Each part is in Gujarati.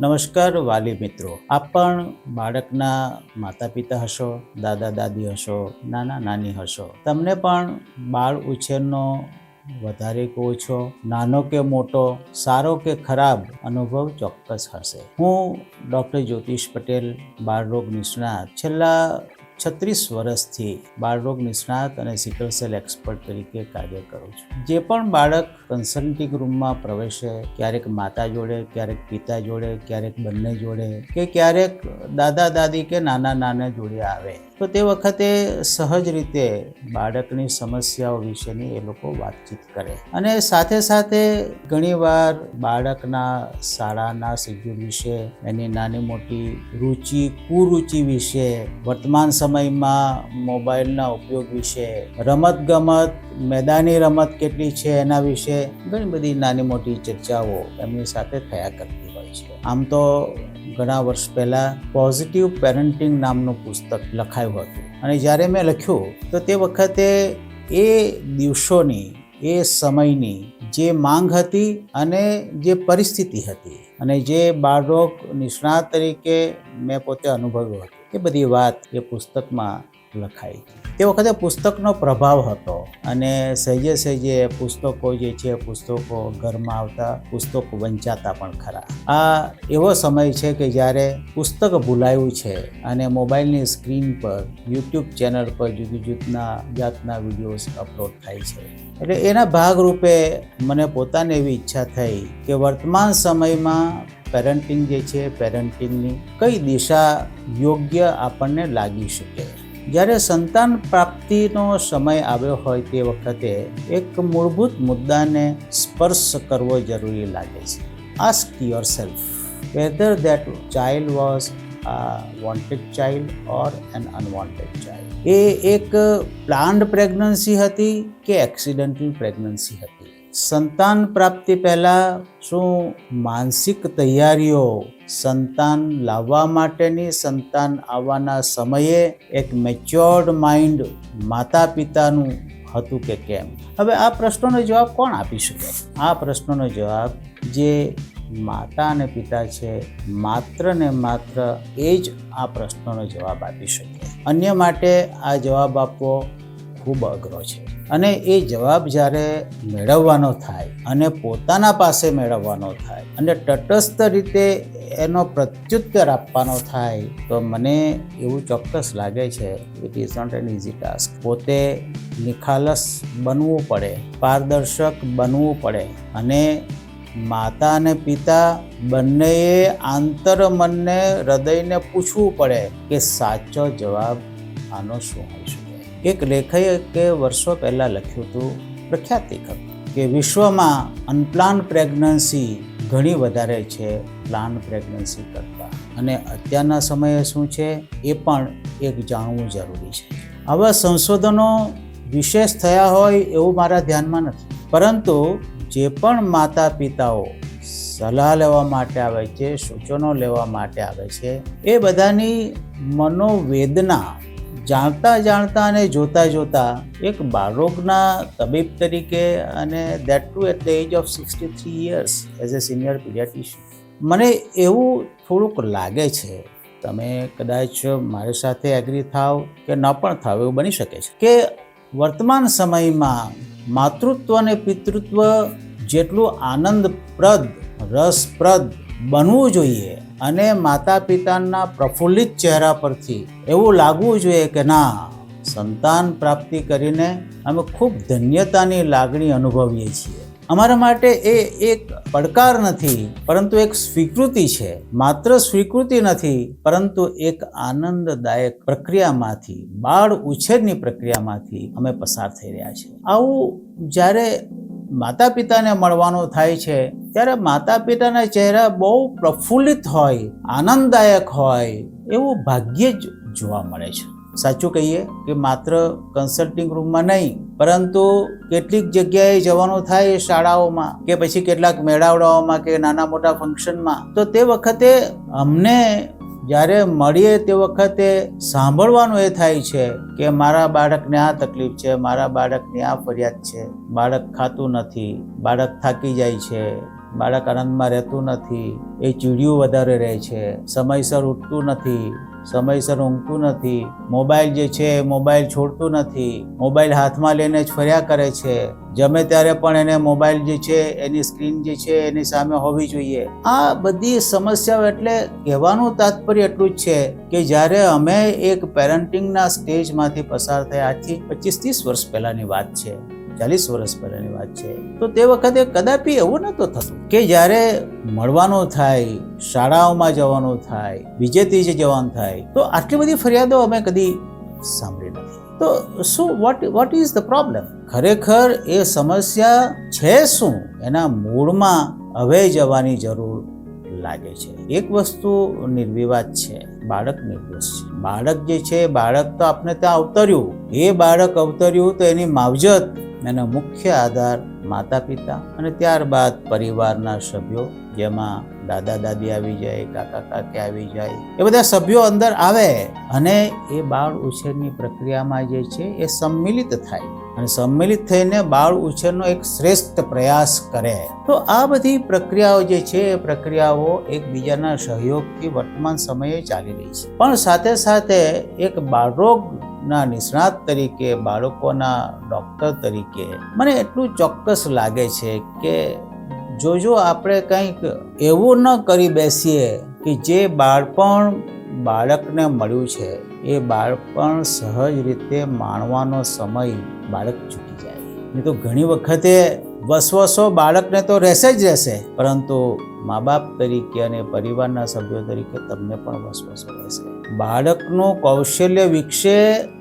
નમસ્કાર વાલી મિત્રો. આપ પણ બાળકના માતા પિતા હશો, દાદા દાદી હશો, નાના નાની હશો. તમને પણ બાળ ઉછેરનો વધારે કે ઓછો, નાનો કે મોટો, સારો કે ખરાબ અનુભવ ચોક્કસ હશે. હું ડૉક્ટર જ્યોતિષ પટેલ બાળરોગ નિષ્ણાત. છેલ્લા છત્રીસ વર્ષથી બાળરોગ નિષ્ણાત અને સિકલ સેલ એક્સપર્ટ તરીકે કાર્ય કરું છું. જે પણ બાળક કન્સલ્ટિંગ રૂમમાં પ્રવેશે, ક્યારેક માતા જોડે, ક્યારેક પિતા જોડે, ક્યારેક બંને જોડે કે ક્યારેક દાદા દાદી કે નાના નાના જોડે આવે તો તે વખતે સહજ રીતે બાળકની સમસ્યાઓ વિશેની એ લોકો વાતચીત કરે. અને સાથે સાથે ઘણીવાર બાળકના શાળાના શેડ્યુલ વિશે, એની નાની મોટી રુચિ, કુરુચિ વિશે, વર્તમાન સમયમાં મોબાઈલના ઉપયોગ વિશે રમત ગમત મેદાની રમત કેટલી છે એના વિશે ઘણી બધી નાની મોટી ચર્ચાઓ એમની સાથે થયા કરતી હોય છે. આમ તો ઘણા વર્ષ પહેલાં પોઝિટિવ પેરેન્ટિંગ નામનું પુસ્તક લખાયું હતું. અને જ્યારે મેં લખ્યું, તો તે વખતે એ દિવસોની, એ સમયની જે માંગ હતી અને જે પરિસ્થિતિ હતી અને જે બાળરોગ નિષ્ણાત તરીકે મેં પોતે અનુભવ્યો હતો, એ બધી વાત એ પુસ્તકમાં લખાઈ તે વખતે પુસ્તકનો પ્રભાવ હતો અને સહેજે સહેજે પુસ્તકો જે છે, પુસ્તકો ઘરમાં આવતા પુસ્તકો વંચાતા પણ ખરા. આ એવો સમય છે કે જ્યારે પુસ્તક ભૂલાયું છે અને મોબાઈલની સ્ક્રીન પર, યુટ્યુબ ચેનલ પર જુદી જુદના જાતના વિડીયોઝ અપલોડ થાય છે. એટલે એના ભાગરૂપે મને પોતાને એવી ઈચ્છા થઈ કે વર્તમાન સમયમાં પેરેન્ટિંગ જે છે, પેરેન્ટિંગની કઈ દિશા યોગ્ય આપણને લાગી શકે. જ્યારે સંતાન પ્રાપ્તિનો સમય આવ્યો હોય તે વખતે એક મૂળભૂત મુદ્દાને સ્પર્શ કરવો જરૂરી લાગે છે. Ask yourself whether that child was wanted child or an unwanted child એ એક પ્લાન્ડ પ્રેગ્નન્સી હતી કે એક્સિડન્ટલ પ્રેગ્નન્સી હતી? સંતાન પ્રાપ્તિ પહેલાં શું માનસિક તૈયારીઓ સંતાન લાવવા માટેની સંતાન આવવાના સમયે એક મેચ્યોર્ડ માઇન્ડ માતા પિતાનું હતું કે કેમ? હવે આ પ્રશ્નોનો જવાબ કોણ આપી શકે? આ પ્રશ્નોનો જવાબ જે માતા અને પિતા છે, માત્ર ને માત્ર એ જ આ પ્રશ્નોનો જવાબ આપી શકે. અન્ય માટે આ જવાબ આપવો ખૂબ અઘરો છે. અને એ જવાબ જ્યારે મેળવવાનો થાય અને પોતાના પાસે મેળવવાનો થાય અને તટસ્થ રીતે એનો પ્રત્યુત્તર આપવાનો થાય, તો મને એવું ચોક્કસ લાગે છે it is not an easy task પોતે નિખાલસ બનવું પડે, પારદર્શક બનવું પડે અને માતા અને પિતા બંનેએ આંતર મનને, હૃદયને પૂછવું પડે કે સાચો જવાબ આનો શું હોય શકે એક લેખકે વર્ષો પહેલાં લખ્યું હતું પ્રખ્યાત લેખક, કે વિશ્વમાં અનપ્લાન પ્રેગ્નન્સી ઘણી વધારે છે પ્લાન પ્રેગ્નન્સી કરતાં. અને અત્યારના સમયે શું છે એ પણ એક જાણવું જરૂરી છે. આવા સંશોધનો વિશેષ થયા હોય એવું મારા ધ્યાનમાં નથી. પરંતુ જે પણ માતા પિતાઓ સલાહ લેવા માટે આવે છે, સૂચનો લેવા માટે આવે છે, એ બધાની મનોવેદના જાણતા જાણતા અને જોતા જોતા એક બાળરોગના તબીબ તરીકે અને that too at the age of sixty three years as a senior paediatrician મને એવું થોડુંક લાગે છે, તમે કદાચ મારી સાથે એગ્રી થાવ કે ન પણ થાવ, એવું બની શકે છે કે વર્તમાન સમયમાં માતૃત્વ અને પિતૃત્વ જેટલું આનંદપ્રદ, રસપ્રદ બનવું જોઈએ અને માતા પિતાના પ્રફુલ્લિત ચહેરા પરથી એવું લાગવું જોઈએ કે ના, સંતાન પ્રાપ્તિ કરીને અમે ખૂબ ધન્યતાની લાગણી અનુભવીએ છીએ. અમારા માટે એ એક પડકાર નથી, પરંતુ એક સ્વીકૃતિ છે. માત્ર સ્વીકૃતિ નથી, પરંતુ એક આનંદદાયક પ્રક્રિયામાંથી, બાળ ઉછેરની પ્રક્રિયામાંથી અમે પસાર થઈ રહ્યા છીએ. આવું જ્યારે માતા પિતાને મળવાનું થાય છે, ત્યારે માતા પિતાના ચહેરા બહુ પ્રફુલ્લિત હોય, આનંદદાયક હોય, એવું ભાગ્યે જ જોવા મળે છે. સાચું કહીએ કે માત્ર કન્સલ્ટિંગ રૂમમાં નહીં, પરંતુ કેટલીક જગ્યાએ જવાનું થાય શાળાઓમાં કે પછી કેટલાક મેળાવડાઓમાં કે નાના મોટા ફંક્શનમાં તો તે વખતે અમને જ્યારે મળીએ તે વખતે સાંભળવાનું એ થાય છે કે મારા બાળકને આ તકલીફ છે, મારા બાળકની આ ફરિયાદ છે, બાળક ખાતું નથી, બાળક થાકી જાય છે. બાળક આનંદમાં રહેતું નથી, એ ચીડિયું વધારે રહે છે, સમયસર ઉઠતું નથી, સમયસર ઊંઘતું નથી, મોબાઈલ જે છે એ મોબાઈલ છોડતું નથી, મોબાઈલ હાથમાં લઈને જ ફર્યા કરે છે, જમે ત્યારે પણ એને મોબાઈલ જે છે, એની સ્ક્રીન જે છે, એની સામે હોવી જોઈએ. આ બધી સમસ્યાઓ એટલે કહેવાનું તાત્પર્ય એટલું જ છે કે જ્યારે અમે એક પેરેન્ટિંગના સ્ટેજમાંથી પસાર થયા, આજથી પચીસ ત્રીસ વર્ષ પહેલાંની વાત છે. ચાલીસ વર્ષ પહેલાની વાત છે. તો તે વખતે કદાપી એવું નહોતું થતું કે જ્યારે મળવાનું થાય, શાળાઓમાં જવાનું થાય, બીજે ત્રીજે જવાનું થાય, તો આટલી બધી ફરિયાદો અમે કદી સાંભળી નથી. તો શું what what is the problem ખરેખર એ સમસ્યા છે શું? એના મૂળમાં હવે જવાની જરૂર લાગે છે. એક વસ્તુ નિર્વિવાદ છે, બાળક નિર્દોષ છે. બાળક જે છે, બાળક તો આપણે ત્યાં અવતર્યું. એ બાળક અવતર્યું તો એની માવજત એનો મુખ્ય આધાર માતા પિતા અને ત્યારબાદ પરિવારના સભ્યો, જેમાં દાદા દાદી આવી જાય, કાકા કાકી આવી જાય, એ બધા સભ્યો અંદર આવે અને એ બાળ ઉછેરની પ્રક્રિયામાં જે છે એ સંમિલિત થાય. અને સંમિલિત થઈને બાળ ઉછેરનો એક શ્રેષ્ઠ પ્રયાસ કરે. તો આ બધી પ્રક્રિયાઓ જે છે એ પ્રક્રિયાઓ એકબીજાના સહયોગથી વર્તમાન સમયે ચાલી રહી છે. પણ સાથે સાથે એક બાળરોગના નિષ્ણાત તરીકે, બાળકોના ડૉક્ટર તરીકે મને એટલું ચોક્કસ લાગે છે કે જો જો આપણે કંઈક એવું ન કરી બેસીએ કે જે બાળપણ બાળકને મળ્યું છે. એ બાળપણ સહજ રીતે માણવાનો સમય બાળક ચૂકી જાય. નહીં તો ઘણી વખતે વસવસો બાળકને તો રહેશે જ રહેશે, પરંતુ મા બાપ તરીકે અને પરિવારના સભ્યો તરીકે તમને પણ વસવસો રહેશે. બાળકનું કૌશલ્ય વિકસે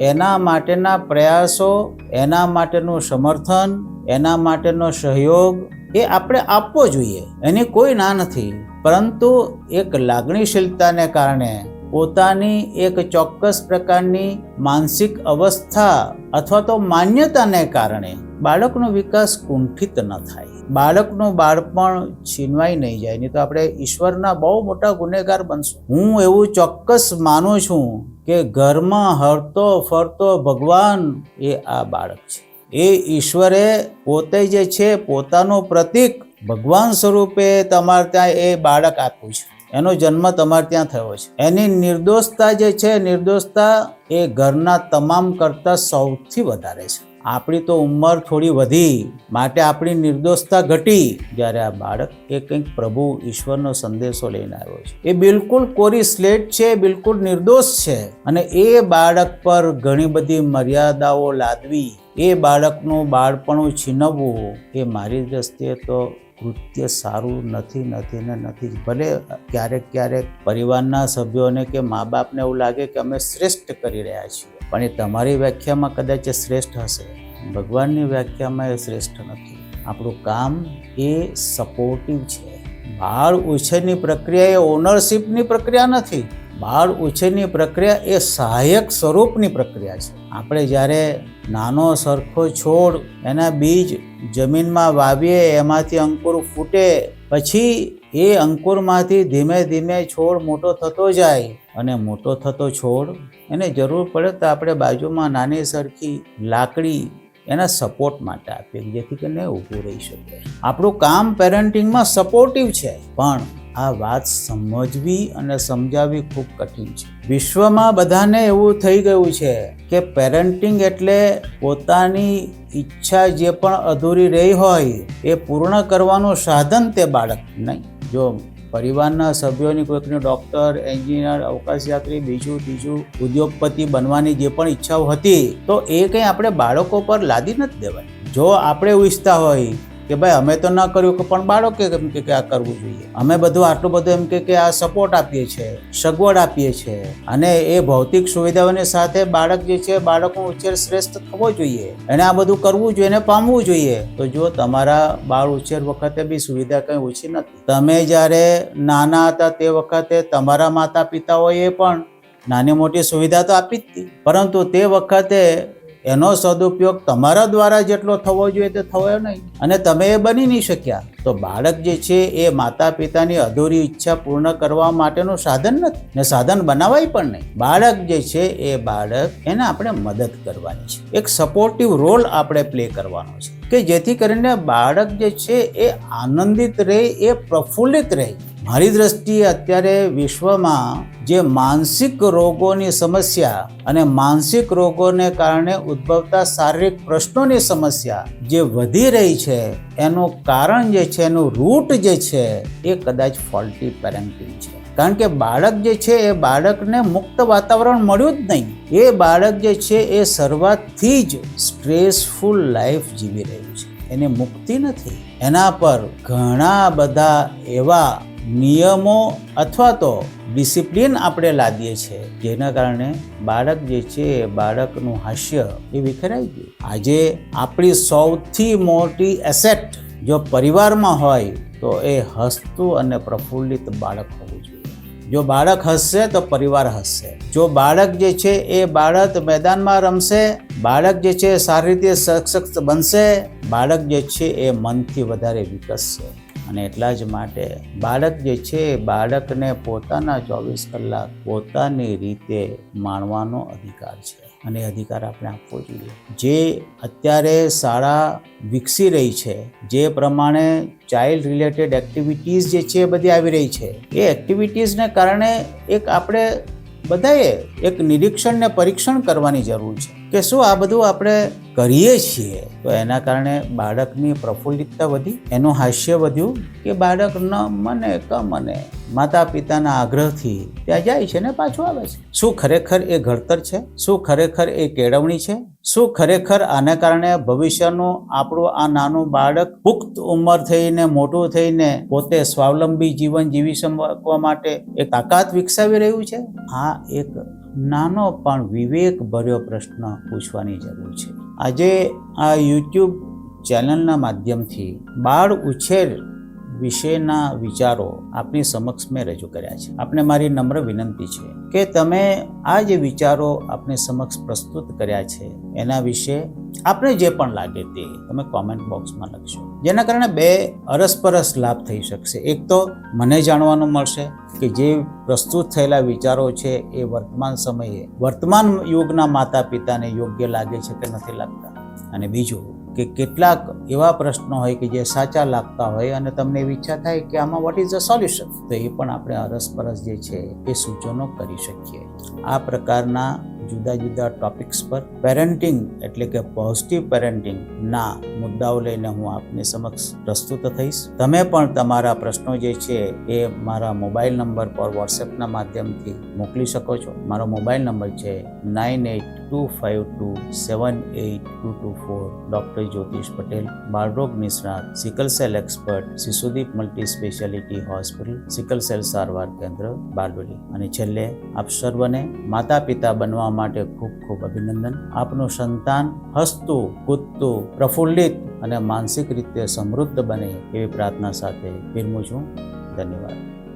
એના માટેના પ્રયાસો, એના માટેનું સમર્થન, એના માટેનો સહયોગ એ આપણે આપવો જોઈએ. એની કોઈ ના નથી. પરંતુ એક લાગણીશીલતાને કારણે પોતાની એક ચોક્કસ પ્રકારની માનસિક અવસ્થા અથવા તો માન્યતાને કારણે બાળકનો વિકાસ કુંઠિત ન થાય. બાળકનું બાળપણ છીનવાઈ નહીં જાય. નહીં તો આપણે ઈશ્વરના બહુ મોટા ગુનેગાર બનશું. હું એવું ચોક્કસ માનું છું કે ઘરમાં હરતો ફરતો ભગવાન એ આ બાળક છે. એ ઈશ્વરે પોતે જે છે, પોતાનું પ્રતીક ભગવાન સ્વરૂપે તમારે ત્યાં એ બાળક આપ્યું છે. એનો જન્મ તમારે ત્યાં થયો છે. એની નિર્દોષતા જે છે, નિર્દોષતા એ ઘરના તમામ કરતાં સૌથી વધારે છે. આપણી તો ઉંમર થોડી વધી, માટે આપણી નિર્દોષતા ઘટી, જ્યારે આ બાળક એ કંઈક પ્રભુ ઈશ્વરનો સંદેશો લઈને આવ્યો છે. એ બિલકુલ કોરી સ્લેટ છે, બિલકુલ નિર્દોષ છે. અને એ બાળક પર ઘણી બધી મર્યાદાઓ લાદવી, એ બાળકનું બાળપણું છીનવવું, એ મારી દ્રષ્ટિએ તો કૃત્ય સારું નથી નથી ને નથી. ભલે ક્યારેક ક્યારેક પરિવારના સભ્યોને કે મા બાપને એવું લાગે કે અમે શ્રેષ્ઠ કરી રહ્યા છીએ, પણ એ તમારી વ્યાખ્યામાં કદાચ એ શ્રેષ્ઠ હશે. ભગવાનની વ્યાખ્યામાં એ શ્રેષ્ઠ નથી. આપણું કામ એ સપોર્ટિવ છે. બાળ ઉછેરની પ્રક્રિયા એ ઓનરશિપની પ્રક્રિયા નથી. બાળ ઉછેરની પ્રક્રિયા એ સહાયક સ્વરૂપની પ્રક્રિયા છે. આપણે જ્યારે નાનો સરખો છોડ એના બીજ જમીનમાં વાવીએ, એમાંથી અંકુર ફૂટે, પછી એ અંકુરમાંથી ધીમે ધીમે છોડ મોટો થતો જાય. અને મોટો થતો છોડ એને જરૂર પડે તો આપણે બાજુમાં નાની સરખી લાકડી એના સપોર્ટ માટે આપીએ, જેથી કરીને ઊભું રહી શકે. આપણું કામ પેરેન્ટિંગમાં સપોર્ટિવ છે, પણ આ વાત સમજવી અને સમજાવવી ખૂબ કઠિન છે. વિશ્વમાં બધાને એવું થઈ ગયું છે કે પેરેન્ટિંગ એટલે પોતાની ઈચ્છા જે પણ અધૂરી રહી હોય એ પૂર્ણ કરવાનું સાધન તે બાળક નહીં. જો પરિવારના સભ્યોની કોઈકની ડૉક્ટર એન્જિનિયર અવકાશયાત્રી, બીજું ત્રીજું ઉદ્યોગપતિ બનવાની જે પણ ઈચ્છાઓ હતી તો એ કંઈ આપણે બાળકો પર લાદી નથી દેવાય જો આપણે ઈચ્છતા હોય કે ભાઈ, અમે તો ન કર્યું કે પણ બાળકે એમ કે આ કરવું જોઈએ. અમે બધું આટલું બધું એમ કે આ સપોર્ટ આપીએ છીએ સગવડ આપીએ છીએ અને એ ભૌતિક સુવિધાઓની સાથે બાળક જે છે, બાળકનો ઉછેર શ્રેષ્ઠ થવો જોઈએ. એને આ બધું કરવું જોઈએ એને પામવું જોઈએ. તો જો તમારા બાળ ઉછેર વખતે બી સુવિધા કંઈ ઓછી નથી. તમે જ્યારે નાના હતા તે વખતે તમારા માતા પિતાઓએ પણ નાની મોટી સુવિધા તો આપી જ હતી પરંતુ તે વખતે એનો સદુપયોગ તમારા દ્વારા જેટલો થવો જોઈએ તે થયો નહીં. અને તમે એ બની નહીં શક્યા. તો બાળક જે છે એ માતા પિતાની અધૂરી ઈચ્છા પૂર્ણ કરવા માટેનું સાધન નથી. ને સાધન બનાવાય પણ નહીં. બાળક જે છે એ બાળક એને આપણે મદદ કરવાની છે. એક સપોર્ટિવ રોલ આપણે પ્લે કરવાનો છે. કે જેથી કરીને બાળક જે છે એ આનંદિત રહે, એ પ્રફુલ્લિત રહે. મારી દ્રષ્ટિએ અત્યારે વિશ્વમાં જે માનસિક રોગોની સમસ્યા અને માનસિક રોગોને કારણે ઉદ્ભવતા શારીરિક પ્રશ્નોની સમસ્યા જે વધી રહી છે, એનું કારણ જે છે, એનું રૂટ જે છે, એ કદાચ ફોલ્ટી પેરેન્ટિંગ છે. કારણ કે બાળક જે છે, એ બાળકને મુક્ત વાતાવરણ મળ્યું જ નહીં. એ બાળક જે છે, એ શરૂઆતથી જ સ્ટ્રેસફુલ લાઈફ જીવી રહ્યું છે. એને મુક્તિ નથી. એના પર ઘણા બધા એવા નિયમો અથવા તો ડિસિપ્લિન આપણે લાદીએ છીએ, જેના કારણે બાળક જે છે બાળકનું હાસ્ય એ વિખેરાઈ ગયું. આજે આપણી સૌથી મોટી એસેટ જો પરિવારમાં હોય તો એ હસતું અને પ્રફુલ્લિત બાળક હોવું જોઈએ. જો બાળક હસશે તો પરિવાર હસશે. જો બાળક જે છે એ બાળક મેદાનમાં રમશે, બાળક જે છે સારી રીતે સશક્ત બનશે, બાળક જે છે એ મનથી વધારે વિકસશે. અને એટલા જ માટે બાળક જે છે, બાળકને પોતાના ચોવીસ કલાક પોતાની રીતે માણવાનો અધિકાર છે. અને અધિકાર આપણે આપવો જોઈએ. જે અત્યારે શાળા વિકસી રહી છે, જે પ્રમાણે ચાઇલ્ડ રિલેટેડ એક્ટિવિટીઝ જે છે એ બધી આવી રહી છે, એ એક્ટિવિટીઝને કારણે એક આપણે બધાએ એક નિરીક્ષણ ને પરીક્ષણ કરવાની જરૂર છે. કે શું આ બધું આપણે કરીએ છીએ? તો એના કારણે બાળકની પ્રફુલ્લિતતા વધી, એનું હાસ્ય વધ્યું કે બાળક ન મને, ક મને. માતા પિતાના આગ્રહથી ત્યાં જાય છે ને પાછું આવે છે. શું ખરેખર એ ઘડતર છે? શું ખરેખર એ કેળવણી છે? શું ખરેખર આને કારણે ભવિષ્યનું આપણું આ નાનું બાળક પુખ્ત ઉંમર થઈને, મોટું થઈને પોતે સ્વાવલંબી જીવન જીવી શકવા માટે એક તાકાત વિકસાવી રહ્યું છે? આ એક નાનો પણ વિવેક ભર્યો પ્રશ્ન પૂછવાની જરૂર છે. આજે આ યુટ્યુબ ચેનલના માધ્યમથી બાળ ઉછેર વિશેના વિચારો આપની સમક્ષ મેં રજૂ કર્યા છે. આપને મારી નમ્ર વિનંતી છે કે તમે આ જે વિચારો આપની સમક્ષ પ્રસ્તુત કર્યા છે, એના વિશે આપને જે પણ લાગે તે તમે કોમેન્ટ બોક્સમાં લખશો જેના કારણે બે અરસપરસ લાભ થઈ શકશે. એક તો મને જાણવાનું મળશે કે જે પ્રસ્તુત થયેલા વિચારો છે એ વર્તમાન સમયે વર્તમાન યુગના માતા પિતાને યોગ્ય લાગે છે કે નથી લાગતા. અને બીજું કે કેટલાક એવા પ્રશ્નો હોય કે જે સાચા લાગતા હોય અને તમને એવી ઈચ્છા થાય કે આમાં વોટ ઇઝ અ સોલ્યુશન તો એ પણ આપણે અરસપરસ જે છે એ સૂચનો કરી શકીએ. આ પ્રકારના જુદા જુદા ટોપિક્સ પર પેરેન્ટિંગ એટલે કે પોઝિટિવ પેરેન્ટિંગ ના મુદ્દાઓ લઈને હું આપની સમક્ષ પ્રસ્તુત થઈશ તમે પણ તમારા પ્રશ્નો જે છે એ મારા મોબાઈલ નંબર પર વોટ્સએપના માધ્યમથી મોકલી શકો છો મારો મોબાઈલ નંબર છે nine eight two five two seven eight two two four doctor Jyotish Patel બાળરોગ નિષ્ણાત sickle cell expert Shishudeep multi speciality hospital sickle cell સારવાર કેન્દ્ર બારડોલી અને છેલ્લે આપ સર્વને માતા પિતા બનવા માટે ખૂબ ખૂબ અભિનંદન. આપનું સંતાન હસતું કૂદતું પ્રફુલ્લિત અને માનસિક રીતે સમૃદ્ધ બને એવી પ્રાર્થના સાથે વિરમું છું. ધન્યવાદ.